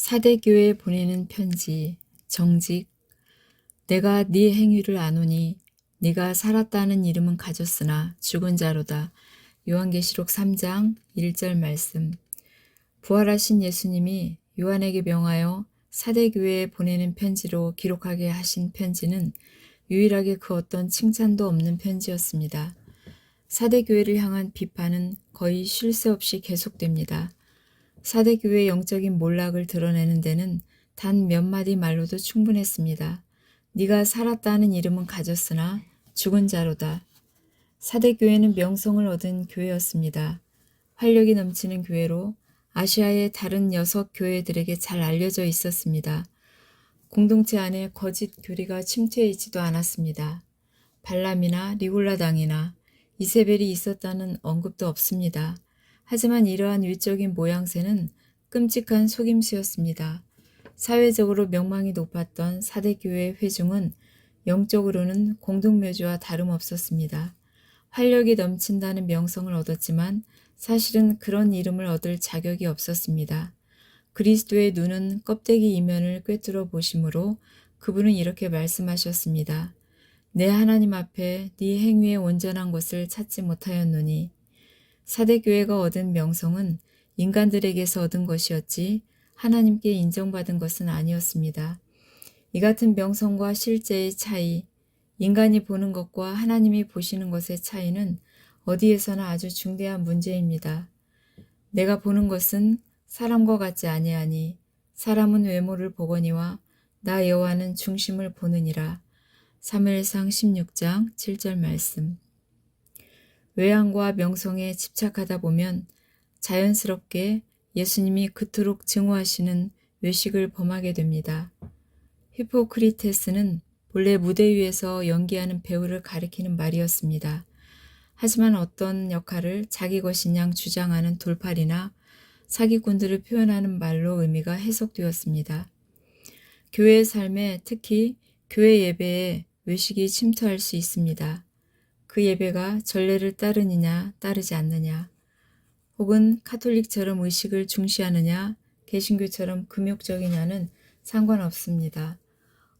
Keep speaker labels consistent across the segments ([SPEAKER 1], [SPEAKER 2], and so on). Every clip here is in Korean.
[SPEAKER 1] 사대교회에 보내는 편지 정직 내가 네 행위를 아노니 네가 살았다는 이름은 가졌으나 죽은 자로다. 요한계시록 3장 1절 말씀 부활하신 예수님이 요한에게 명하여 사대교회에 보내는 편지로 기록하게 하신 편지는 유일하게 그 어떤 칭찬도 없는 편지였습니다. 사대교회를 향한 비판은 거의 쉴 새 없이 계속됩니다. 사대교회의 영적인 몰락을 드러내는 데는 단 몇 마디 말로도 충분했습니다. 네가 살았다는 이름은 가졌으나 죽은 자로다. 사대교회는 명성을 얻은 교회였습니다. 활력이 넘치는 교회로 아시아의 다른 여섯 교회들에게 잘 알려져 있었습니다. 공동체 안에 거짓 교리가 침투해 있지도 않았습니다. 발람이나 리굴라당이나 이세벨이 있었다는 언급도 없습니다. 하지만 이러한 위적인 모양새는 끔찍한 속임수였습니다. 사회적으로 명망이 높았던 사대교회 회중은 영적으로는 공동묘지와 다름없었습니다. 활력이 넘친다는 명성을 얻었지만 사실은 그런 이름을 얻을 자격이 없었습니다. 그리스도의 눈은 껍데기 이면을 꿰뚫어 보심으로 그분은 이렇게 말씀하셨습니다. 내 하나님 앞에 네 행위의 온전한 것을 찾지 못하였노니 사대 교회가 얻은 명성은 인간들에게서 얻은 것이었지 하나님께 인정받은 것은 아니었습니다. 이 같은 명성과 실제의 차이, 인간이 보는 것과 하나님이 보시는 것의 차이는 어디에서나 아주 중대한 문제입니다. 내가 보는 것은 사람과 같지 아니하니 사람은 외모를 보거니와 나 여호와는 중심을 보느니라. 3일상 16장 7절 말씀. 외양과 명성에 집착하다 보면 자연스럽게 예수님이 그토록 증오하시는 외식을 범하게 됩니다. 히포크리테스는 본래 무대 위에서 연기하는 배우를 가리키는 말이었습니다. 하지만 어떤 역할을 자기 것인 양 주장하는 돌팔이나 사기꾼들을 표현하는 말로 의미가 해석되었습니다. 교회의 삶에 특히 교회 예배에 외식이 침투할 수 있습니다. 그 예배가 전례를 따르느냐 따르지 않느냐 혹은 카톨릭처럼 의식을 중시하느냐 개신교처럼 금욕적이냐는 상관없습니다.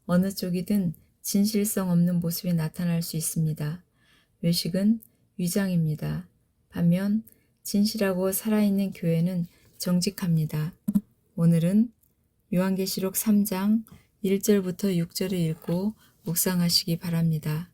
[SPEAKER 1] 어느 쪽이든 진실성 없는 모습이 나타날 수 있습니다. 외식은 위장입니다. 반면 진실하고 살아있는 교회는 정직합니다. 오늘은 요한계시록 3장 1절부터 6절을 읽고 묵상하시기 바랍니다.